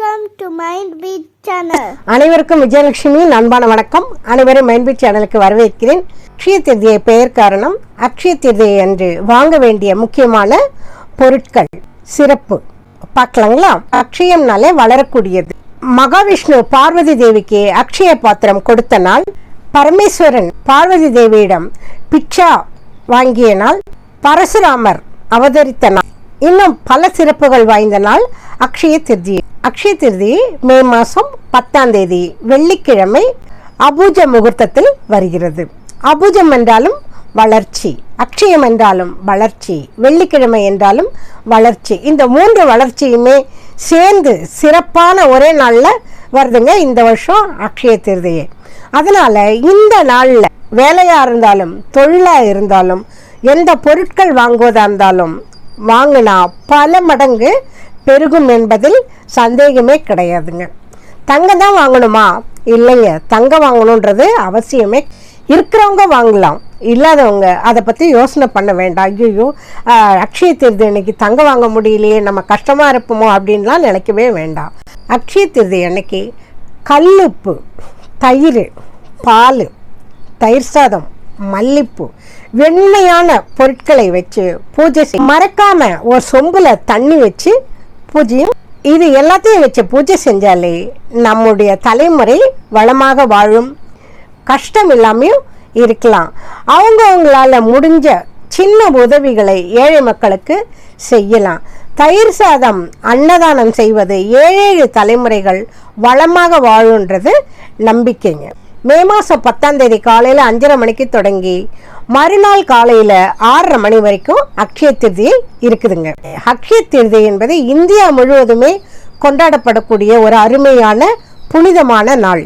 Welcome to mind beat channel அனைவருக்கும் விஜயலட்சுமியின் அன்பான வணக்கம். அனைவரும் மைன்பீட் சேனலுக்கு வரவேற்கிறேன். அக்ஷய திருதியை பெயர் காரணம் அக்ஷய திருதியை அன்று வாங்க வேண்டிய முக்கியமான பொருட்கள் சிறப்பு. பார்க்கலாங்களா? அக்ஷயம்னாலே வளரக்கூடியது. மகாவிஷ்ணு பார்வதி தேவிக்கு அக்ஷய பாத்திரம் கொடுத்த நாள் பரமேஸ்வரன் பார்வதி தேவியிடம் பிச்சா வாங்கிய நாள் பரசுராமர் அவதரித்த நாள். இன்னும் பல சிறப்புகள் வாய்ந்த நாள் அக்ஷய திருதி அக்ஷய திருதி மே மாதம் பத்தாம் தேதி வெள்ளிக்கிழமை அபூஜ முகூர்த்தத்தில் வருகிறது. அபூஜம் என்றாலும் வளர்ச்சி அக்ஷயம் என்றாலும் வளர்ச்சி வெள்ளிக்கிழமை என்றாலும் வளர்ச்சி. இந்த மூன்று வளர்ச்சியுமே சேர்ந்து சிறப்பான ஒரே நாளில் வருதுங்க இந்த வருஷம் அக்ஷய திருதியை. அதனால் இந்த நாளில் வேலையாக இருந்தாலும் தொழிலாக இருந்தாலும் எந்த பொருட்கள் வாங்குவதாக இருந்தாலும் வாங்கினா பல மடங்கு பெருகும் என்பதில் சந்தேகமே கிடையாதுங்க. தங்கம் தான் வாங்கணுமா? இல்லைங்க. தங்கம் வாங்கணுன்றது அவசியமே. இருக்கிறவங்க வாங்கலாம். இல்லாதவங்க அதை பற்றி யோசனை பண்ண வேண்டாம். ஐயோ அக்ஷய திருதி அன்னைக்கு தங்கம் வாங்க முடியலையே நம்ம கஷ்டமாக இருப்போமோ அப்படின்லாம் நினைக்கவே வேண்டாம். அக்ஷய திருதி அன்னைக்கு கல்லுப்பு தயிர் பால் தயிர் சாதம் மல்லிப்பூ வெண்மையான பொருட்களை வச்சு பூஜை செய் ஒரு சொம்பில் தண்ணி வச்சு பூஜையும் இது எல்லாத்தையும் வச்சு பூஜை செஞ்சாலே நம்முடைய தலைமுறை வளமாக வாழும். கஷ்டம் இல்லாமையும் இருக்கலாம். அவங்கவுங்களால முடிஞ்ச சின்ன உதவிகளை ஏழை மக்களுக்கு செய்யலாம். தயிர் சாதம் அன்னதானம் செய்வது ஏழேழு தலைமுறைகள் வளமாக வாழுன்றது நம்பிக்கைங்க. மே மாதம் பத்தாம் தேதி காலையில் அஞ்சரை மணிக்கு தொடங்கி மறுநாள் காலையில் ஆறரை மணி வரைக்கும் அக்ஷய திருதியை இருக்குதுங்க. அக்ஷய திருதி என்பது இந்தியா முழுவதுமே கொண்டாடப்படக்கூடிய ஒரு அருமையான புனிதமான நாள்.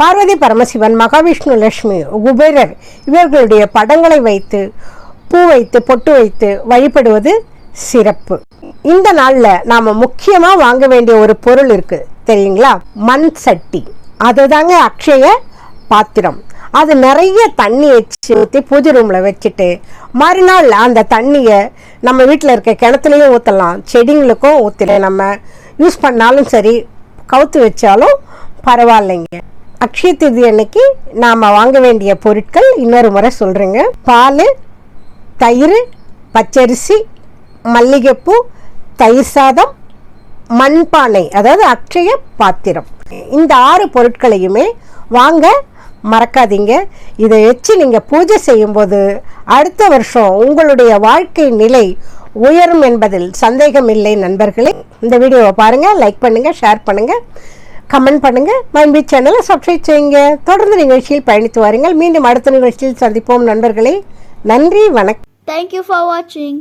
பார்வதி பரமசிவன் மகாவிஷ்ணு லட்சுமி குபேரர் இவர்களுடைய படங்களை வைத்து பூ வைத்து பொட்டு வைத்து வழிபடுவது சிறப்பு. இந்த நாளில் நாம் முக்கியமாக வாங்க வேண்டிய ஒரு பொருள் இருக்குது தெரியுங்களா? மண் சட்டி அதுதாங்க அக்ஷய பாத்திரம். அது நிறைய தண்ணி வச்சு ஊற்றி பூஜை ரூமில் வச்சுட்டு மறுநாள் அந்த தண்ணியை நம்ம வீட்டில் இருக்க கிணத்துலையும் ஊற்றலாம் செடிங்களுக்கும் ஊற்றலாம் நம்ம யூஸ் பண்ணாலும் சரி கவுத்து வச்சாலும் பரவாயில்லைங்க. அக்ஷய திதி அன்னைக்கு நாம் வாங்க வேண்டிய பொருட்கள் இன்னொரு முறை சொல்கிறேங்க பால் தயிர் பச்சரிசி மல்லிகைப்பூ தயிர் சாதம் மண்பானை அதாவது அக்ஷய பாத்திரம். இந்த ஆறு பொருட்களையுமே வாங்க மறக்காதீங்க. இதை வச்சு நீங்கள் பூஜை செய்யும்போது அடுத்த வருஷம் உங்களுடைய வாழ்க்கை நிலை உயரும் என்பதில் சந்தேகம் இல்லை நண்பர்களே. இந்த வீடியோவை பாருங்கள் லைக் பண்ணுங்கள் ஷேர் பண்ணுங்கள் கமெண்ட் பண்ணுங்கள் மைன்பி சேனலை சப்ஸ்கிரைப் செய்யுங்க. தொடர்ந்து நிகழ்ச்சியில் பயணித்து வாருங்கள். மீண்டும் அடுத்த நிகழ்ச்சியில் சந்திப்போம் நண்பர்களே. நன்றி வணக்கம். தேங்க்யூ ஃபார் வாட்சிங்.